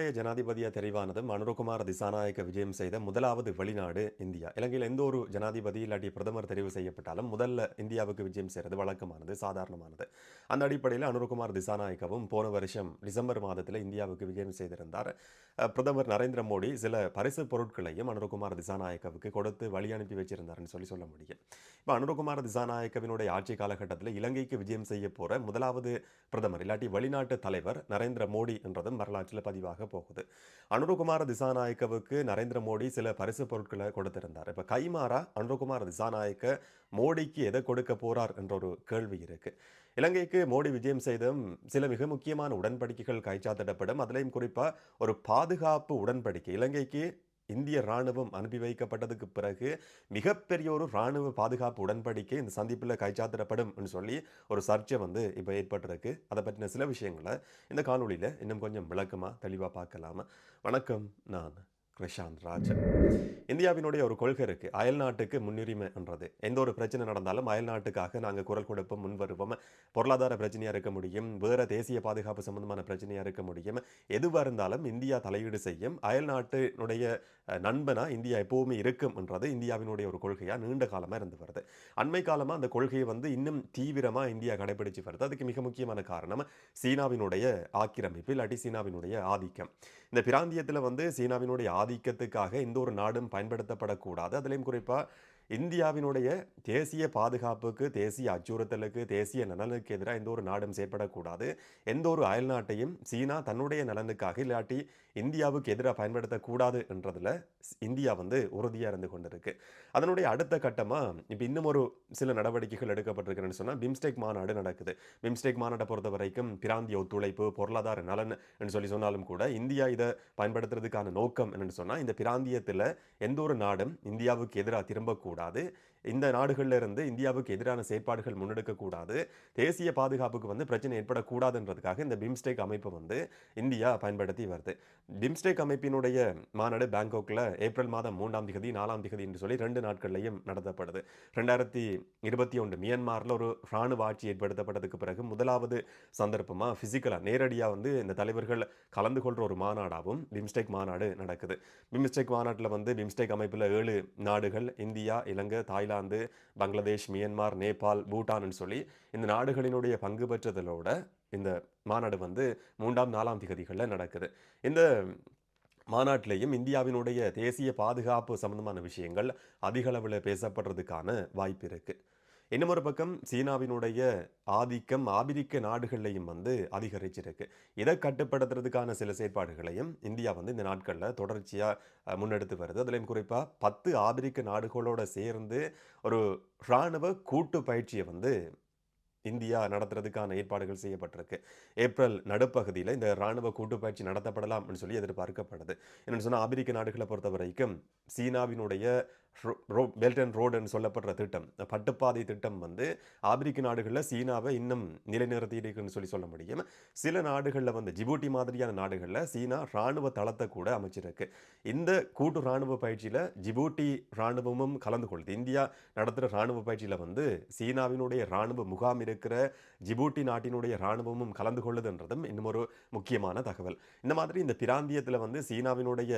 இலங்கையினுடைய ஜனாதிபதியாக தெரிவானதும் அனுரகுமார் திசாநாயக்க விஜயம் செய்த முதலாவது வெளிநாடு இந்தியா. இலங்கையில் எந்த ஒரு ஜனாதிபதி இல்லாட்டி பிரதமர் தெரிவு செய்யப்பட்டாலும் முதல்ல இந்தியாவுக்கு விஜயம் செய்கிறது வழக்கமானது சாதாரணமானது. அந்த அடிப்படையில் அனுரகுமார் திசாநாயக்கவும் போன வருஷம் டிசம்பர் மாதத்தில் இந்தியாவுக்கு விஜயம் செய்திருந்தார். பிரதமர் நரேந்திர மோடி சில பரிசு பொருட்களையும் அனுரகுமார் திசாநாயக்கவுக்கு கொடுத்து வழி அனுப்பி வச்சிருந்தாருன்னு சொல்லி சொல்ல முடியும். இப்போ அனுரகுமார் திசாநாயக்கவினுடைய ஆட்சி காலகட்டத்தில் இலங்கைக்கு விஜயம் செய்ய போகிற முதலாவது பிரதமர் இல்லாட்டி வெளிநாட்டு தலைவர் நரேந்திர மோடி என்றதும் வரலாற்றில் பதிவாக போகுது. அனுரகுமார திசாநாயக்கவுக்கு நரேந்திர மோடி சில பரிசு பொருட்களை கொடுத்திருந்தார். இப்போ கைமாறா அனுரகுமார திசாநாயக்க மோடிக்கு எதை கொடுக்க போறார் என்ற ஒரு கேள்வி இருக்கு. இலங்கைக்கு மோடி விஜயம் செய்தும் சில மிக முக்கியமான உடன்படிக்கைகள் கைச்சாத்திடப்படும். அதிலையும் குறிப்பா ஒரு பாதுகாப்பு உடன்படிக்கை. இலங்கைக்கு இந்திய ராணுவம் அனுப்பி வைக்கப்பட்டதுக்கு பிறகு மிகப்பெரிய ஒரு ராணுவ பாதுகாப்பு உடன்படிக்கை இந்த சந்திப்பில் கைச்சாத்திடப்படும் சொல்லி ஒரு சர்ச்சை வந்து இப்போ ஏற்பட்டிருக்கு. அதை பற்றின சில விஷயங்களை இந்த காணொலியில் இன்னும் கொஞ்சம் விளக்கமாக தெளிவாக பார்க்கலாமா? வணக்கம் நான் கிருஷாந்த் ராஜன். இந்தியாவினுடைய ஒரு கொள்கை இருக்கு. அயல் நாட்டுக்கு முன்னுரிமை என்றது. எந்த ஒரு பிரச்சனை நடந்தாலும் அயல் நாட்டுக்காக நாங்கள் குரல் கொடுப்போம் முன் வருவோம். பொருளாதார பிரச்சனையாக இருக்க முடியும். வேறு தேசிய பாதுகாப்பு சம்பந்தமான பிரச்சனையாக இருக்க முடியும். எதுவாக இருந்தாலும் இந்தியா தலையீடு செய்யும். அயல் நாட்டினுடைய நண்பனாக நண்பனா இந்தியா எப்போவுமே இருக்கும்ன்றது இந்தியாவினுடைய ஒரு கொள்கையா நீண்ட காலமா இருந்து வருது. அண்மை காலமா அந்த கொள்கையை வந்து இன்னும் தீவிரமா இந்தியா கடைபிடிச்சு வருது. அதுக்கு மிக முக்கியமான காரணம் சீனாவினுடைய ஆக்கிரமிப்பு இல்லாட்டி சீனாவினுடைய ஆதிக்கம். இந்த பிராந்தியத்தில் வந்து சீனாவினுடைய ஆதிக்கத்துக்காக எந்த ஒரு நாடும் பயன்படுத்தப்படக்கூடாது. அதுலேயும் குறிப்பாக இந்தியாவினுடைய தேசிய பாதுகாப்புக்கு தேசிய அச்சுறுத்தலுக்கு தேசிய நலனுக்கு எதிராக எந்த ஒரு நாடும் செயற்படக்கூடாது. எந்த ஒரு அயல் நாட்டையும் சீனா தன்னுடைய நலனுக்காக இல்லாட்டி இந்தியாவுக்கு எதிராக பயன்படுத்தக்கூடாது என்றதுல இந்தியா வந்து உறுதியாக இருந்து கொண்டிருக்கு. அதனுடைய அடுத்த கட்டமாக இப்போ இன்னும் ஒரு சில நடவடிக்கைகள் எடுக்கப்பட்டிருக்குன்னு சொன்னால் பிம்ஸ்டெக் மாநாடு நடக்குது. பிம்ஸ்டெக் மாநாட்டை பொறுத்த வரைக்கும் பிராந்திய ஒத்துழைப்பு பொருளாதார நலன் என்று சொல்லி சொன்னாலும் கூட இந்தியா இதை பயன்படுத்துறதுக்கான நோக்கம் என்னென்னு சொன்னால் இந்த பிராந்தியத்தில் எந்த ஒரு நாடும் இந்தியாவுக்கு எதிராக திரும்பக்கூடாது. கூடாது. இந்த நாடுகள்ல இருந்து இந்தியாவுக்கு எதிரான செயற்பாடுகள் முன்னெடுக்கக்கூடாது தேசிய பாதுகாப்புக்கு வந்து பிரச்சனை ஏற்படக்கூடாதுன்றதுக்காக இந்த பிம்ஸ்டெக் அமைப்பு வந்து இந்தியா பயன்படுத்தி வருது. பிம்ஸ்டெக் அமைப்பினுடைய மாநாடு பேங்காக்கில் ஏப்ரல் மாதம் மூன்றாம் திகதி நாலாம் திகதி என்று சொல்லி ரெண்டு நாட்கள்லையும் நடத்தப்படுது. ரெண்டாயிரத்தி இருபத்தி ஒன்று மியான்மார்ல ஒரு இராணுவ ஆட்சி ஏற்படுத்தப்பட்டதுக்கு பிறகு முதலாவது சந்தர்ப்பமாக ஃபிசிக்கலாக நேரடியாக வந்து இந்த தலைவர்கள் கலந்து கொள்கிற ஒரு மாநாடாகவும் பிம்ஸ்டெக் மாநாடு நடக்குது. பிம்ஸ்டெக் மாநாட்டில் வந்து பிம்ஸ்டெக் அமைப்பில் ஏழு நாடுகள் India Ilangai Thailand Bangladesh Myanmar Nepal பூட்டான்னு சொல்லி இந்த நாடுகளினுடைய பங்கு பெற்றதலோட இந்த மாநாடு வந்து மூன்றாம் நாலாம் திகதிகளில் நடக்குது. இந்த மாநாட்டிலையும் இந்தியாவினுடைய தேசிய பாதுகாப்பு சம்பந்தமான விஷயங்கள் அதிகளவில் பேசப்படுறதுக்கான வாய்ப்பு இருக்கு. இன்னும் ஒரு பக்கம் சீனாவினுடைய ஆதிக்கம் ஆபிரிக்க நாடுகள்லையும் வந்து அதிகரிச்சிருக்கு. இதை கட்டுப்படுத்துறதுக்கான சில செயற்பாடுகளையும் இந்தியா வந்து இந்த நாட்களில் தொடர்ச்சியாக முன்னெடுத்து வருது. அதுலேயும் குறிப்பாக பத்து ஆபிரிக்க நாடுகளோட சேர்ந்து ஒரு இராணுவ கூட்டு பயிற்சியை வந்து இந்தியா நடத்துறதுக்கான ஏற்பாடுகள் செய்யப்பட்டிருக்கு. ஏப்ரல் நடுப்பகுதியில் இந்த ராணுவ கூட்டுப்பயிற்சி அப்படின்னு சொல்லி எதிர்பார்க்கப்படுது. என்னென்னு சொன்னால் ஆபிரிக்க நாடுகளை பொறுத்த வரைக்கும் சீனாவினுடைய பெல்ட் அண்ட் ரோடுன்னு சொல்லப்படுற திட்டம். இந்த பட்டுப்பாதை திட்டம் வந்து ஆப்பிரிக்க நாடுகளில் சீனாவை இன்னும் நிலைநிறுத்தி இருக்குன்னு சொல்லி சொல்ல முடியும். சில நாடுகளில் வந்து ஜிபூட்டி மாதிரியான நாடுகளில் சீனா ராணுவ தளத்தை கூட அமைச்சிருக்கு. இந்த கூட்டு ராணுவ பயிற்சியில் ஜிபூட்டி ராணுவமும் கலந்து கொள்ளுது இந்தியா நடத்துகிற ராணுவ பயிற்சியில் வந்து சீனாவினுடைய இராணுவ முகாம் இருக்கிற ஜிபூட்டி நாட்டினுடைய ராணுவமும் கலந்து கொள்ளுதுன்றதும் இன்னும் ஒரு முக்கியமான தகவல். இந்த மாதிரி இந்த பிராந்தியத்தில் வந்து சீனாவினுடைய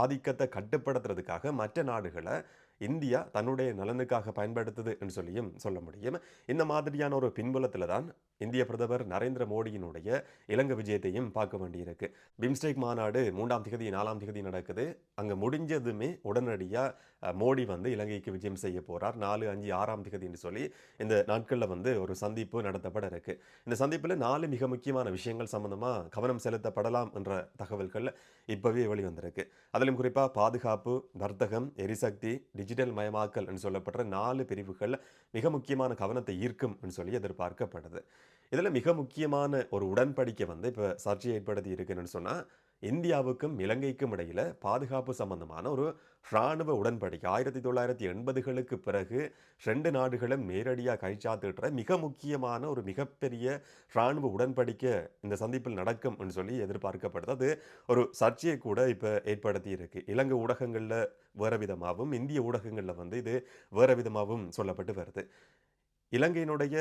ஆதிக்கத்தை கட்டுப்படுத்துறதுக்காக மற்ற நாடுகளை இந்தியா தன்னுடைய நலனுக்காக பயன்படுத்துது என்று சொல்லியும் சொல்ல முடியும். இந்த மாதிரியான ஒரு பின்புலத்தில் தான் இந்திய பிரதமர் நரேந்திர மோடியினுடைய இலங்கை விஜயத்தையும் பார்க்க வேண்டியிருக்கு. பிம்ஸ்டெக் மாநாடு மூன்றாம் திகதி நாலாம் திகதி நடக்குது. அங்கே முடிஞ்சதுமே உடனடியாக மோடி வந்து இலங்கைக்கு விஜயம் செய்ய போகிறார் நாலு அஞ்சு ஆறாம் திகதின்னு சொல்லி இந்த நாட்களில் வந்து ஒரு சந்திப்பு நடத்தப்பட இருக்கு. இந்த சந்திப்பில் நாலு மிக முக்கியமான விஷயங்கள் சம்பந்தமாக கவனம் செலுத்தப்படலாம் என்ற தகவல்கள் இப்போவே வெளிவந்திருக்கு. அதிலும் குறிப்பாக பாதுகாப்பு வர்த்தகம் எரிசக்தி டிஜிட்டல் மயமாக்கல் என்று சொல்லப்படுற நாலு பிரிவுகள் மிக முக்கியமான கவனத்தை ஈர்க்கும் என்று சொல்லி எதிர்பார்க்கப்படுது. இதில் மிக முக்கியமான ஒரு உடன்படிக்கை வந்து இப்போ சர்ச்சை ஏற்படுத்தி இருக்குன்னு சொன்னால் இந்தியாவுக்கும் இலங்கைக்கும் இடையில் பாதுகாப்பு சம்பந்தமான ஒரு இராணுவ உடன்படிக்கை ஆயிரத்தி தொள்ளாயிரத்தி எண்பதுகளுக்கு பிறகு ரெண்டு நாடுகளும் நேரடியாக கைச்சாத்துட்டுற மிக முக்கியமான ஒரு மிகப்பெரிய இராணுவ உடன்படிக்கை இந்த சந்திப்பில் நடக்கும் சொல்லி எதிர்பார்க்கப்படுது. அது ஒரு சர்ச்சையை கூட இப்போ ஏற்படுத்தி இருக்கு இலங்கை ஊடகங்களில் வேறு விதமாகவும் இந்திய ஊடகங்களில் வந்து இது வேறு விதமாகவும் சொல்லப்பட்டு வருது. இலங்கையினுடைய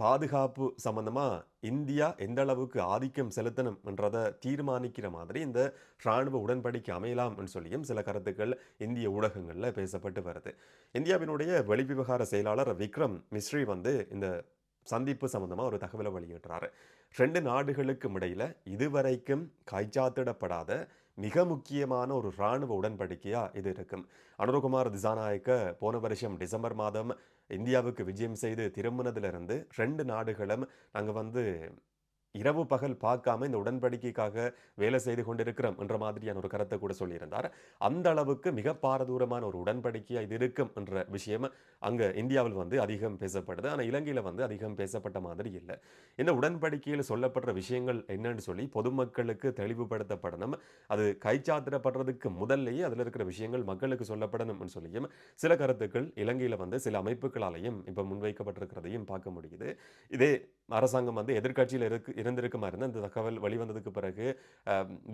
பாதுகாப்பு சம்பந்தமாக இந்தியா எந்த அளவுக்கு ஆதிக்கம் செலுத்தணும் என்றதை தீர்மானிக்கிற மாதிரி இந்த இராணுவ உடன்படிக்கை அமையலாம் சொல்லியும் சில கருத்துக்கள் இந்திய ஊடகங்களில் பேசப்பட்டு வருது. இந்தியாவினுடைய வெளிவிவகார செயலாளர் விக்ரம் மிஸ்ரி வந்து இந்த சந்திப்பு சம்பந்தமாக ஒரு தகவலை வெளியிடுறாரு. ரெண்டு நாடுகளுக்கும் இடையில் இதுவரைக்கும் கைச்சாத்திடப்படாத மிக முக்கியமான ஒரு இராணுவ உடன்படிக்கையாக இது இருக்கும். அனுரகுமார் திசாநாயக்க போன வருஷம் டிசம்பர் மாதம் இந்தியாவுக்கு விஜயம் செய்து திரும்பினதிலிருந்து ரெண்டு நாடுகளும் நாங்கள் வந்து இரவு பகல் பார்க்காம இந்த உடன்படிக்கைக்காக வேலை செய்து கொண்டிருக்கிறோம் என்ற மாதிரியான ஒரு கருத்தை கூட சொல்லியிருந்தார். அந்த அளவுக்கு மிக பாரதூரமான ஒரு உடன்படிக்கையாக இது இருக்கும் என்ற விஷயம் அங்கே இந்தியாவில் வந்து அதிகம் பேசப்படுது. ஆனால் இலங்கையில் வந்து அதிகம் பேசப்பட்ட மாதிரி இல்லை. இந்த உடன்படிக்கையில் சொல்லப்படுற விஷயங்கள் என்னன்னு சொல்லி பொதுமக்களுக்கு தெளிவுபடுத்தப்படணும். அது கைச்சாத்திரப்படுறதுக்கு முதல்லையே அதில் இருக்கிற விஷயங்கள் மக்களுக்கு சொல்லப்படணும்னு சொல்லியும் சில கருத்துக்கள் இலங்கையில் வந்து சில அமைப்புகளாலையும் இப்போ முன்வைக்கப்பட்டிருக்கிறதையும் பார்க்க முடியுது. இதே அரசாங்கம் வந்து எதிர்க்கட்சியில் இருக்கு இருந்திருக்குமா. இருந்தால் இந்த தகவல் வெளிவந்ததுக்கு பிறகு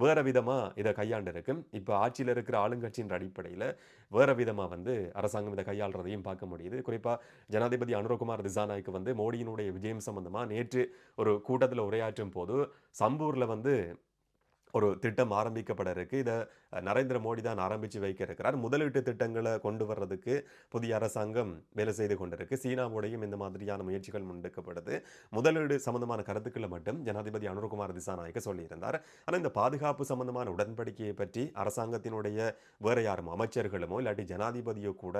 வேறு விதமாக இதை கையாண்டுருக்கும் இப்போ ஆட்சியில் இருக்கிற ஆளுங்கட்சியின் அடிப்படையில் வேறு விதமாக வந்து அரசாங்கம் இதை கையாளுறதையும் பார்க்க முடியுது. குறிப்பாக ஜனாதிபதி அனுரகுமார் திசானாய்க்கு வந்து மோடியினுடைய விஜயம் சம்பந்தமாக நேற்று ஒரு கூட்டத்தில் உரையாற்றும் போது சம்பூரில் வந்து ஒரு திட்டம் ஆரம்பிக்கப்பட இருக்கு. இதை நரேந்திர மோடி தான் ஆரம்பித்து வைக்க இருக்கிறார் முதலீட்டு திட்டங்களை கொண்டு வர்றதுக்கு புதிய அரசாங்கம் வேலை செய்து கொண்டிருக்கு. சீனாவோடையும் இந்த மாதிரியான முயற்சிகள் முன்னெடுக்கப்படுது. முதலீடு சம்பந்தமான கருத்துக்களை மட்டும் ஜனாதிபதி அனுர்குமார் திசாநாயக்க சொல்லியிருந்தார். ஆனால் இந்த பாதுகாப்பு சம்பந்தமான உடன்படிக்கையை பற்றி அரசாங்கத்தினுடைய வேறு யாரும் அமைச்சர்களுமோ இல்லாட்டி ஜனாதிபதியோ கூட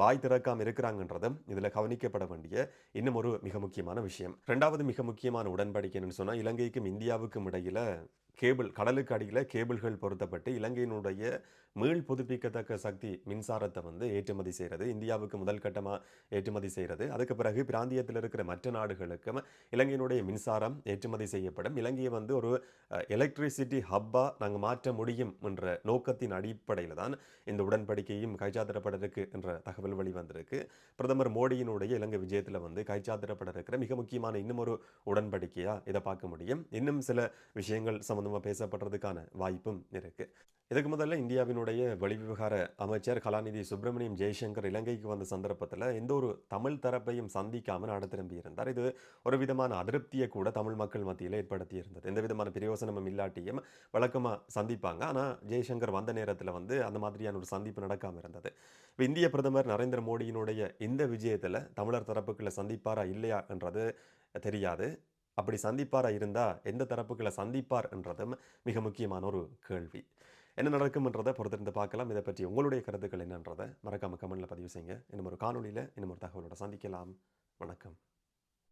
வாய் திறக்காமல் இருக்கிறாங்கன்றதும் இதில் கவனிக்கப்பட வேண்டிய இன்னும் ஒரு மிக முக்கியமான விஷயம். ரெண்டாவது மிக முக்கியமான உடன்படிக்கைன்னு சொன்னால் இலங்கைக்கும் இந்தியாவுக்கும் இடையில் கேபிள் கடலுக்கு அடியில் கேபிள்கள் பொருத்தப்பட்டு இலங்கையினுடைய மீள் புதுப்பிக்கத்தக்க சக்தி மின்சாரத்தை வந்து ஏற்றுமதி செய்கிறது. இந்தியாவுக்கு முதல் கட்டமாக ஏற்றுமதி செய்கிறது. அதுக்கு பிறகு பிராந்தியத்தில் இருக்கிற மற்ற நாடுகளுக்கும் இலங்கையினுடைய மின்சாரம் ஏற்றுமதி செய்யப்படும். இலங்கையை வந்து ஒரு எலக்ட்ரிசிட்டி ஹப்பாக நாங்கள் மாற்ற முடியும் என்ற நோக்கத்தின் அடிப்படையில் தான் இந்த உடன்படிக்கையும் கைச்சாத்திரப்பட இருக்கு என்ற தகவல் வெளிவந்திருக்கு. பிரதமர் மோடியினுடைய இலங்கை விஜயத்தில் வந்து கைச்சாத்திரப்பட இருக்கிற மிக முக்கியமான இன்னும் ஒரு உடன்படிக்கையாக இதை பார்க்க முடியும். இன்னும் சில விஷயங்கள் சம்பந்தமாக பேசப்படுறதுக்கான வாய்ப்பும் இருக்கு. இதுக்கு முதல்ல இந்தியாவினுடைய வெளிவிவகார அமைச்சர் கலாநிதி சுப்பிரமணியம் ஜெய்சங்கர் இலங்கைக்கு வந்த சந்தர்ப்பத்தில் எந்த ஒரு தமிழ் தரப்பையும் சந்திக்காமல் நாடு திரும்பி இருந்தார். இது ஒரு விதமான அதிருப்தியை கூட தமிழ் மக்கள் மத்தியில் ஏற்படுத்தி இருந்தது. எந்த விதமான பிரயோசனமும் இல்லாட்டியும் வழக்கமாக சந்திப்பாங்க. ஆனால் ஜெய்சங்கர் வந்த நேரத்தில் வந்து அந்த மாதிரியான ஒரு சந்திப்பு நடக்காமல் இருந்தது. இப்போ இந்திய பிரதமர் நரேந்திர மோடியினுடைய இந்த விஜயத்தில் தமிழர் தரப்புகளை சந்திப்பாரா இல்லையா என்றது தெரியாது. அப்படி சந்திப்பாராக இருந்தால் எந்த தரப்புகளை சந்திப்பார் என்றதும் மிக முக்கியமான ஒரு கேள்வி. என்ன நடக்கும்ன்றதை பொறுத்திருந்து பார்க்கலாம். இதை பற்றி உங்களுடைய கருத்துக்கள் என்னன்றதை மறக்காமல் கமெண்டில் பதிவு செய்யுங்க. இன்னும் ஒரு காணொலியில் இன்னும் ஒரு தகவலோட சந்திக்கலாம். வணக்கம்.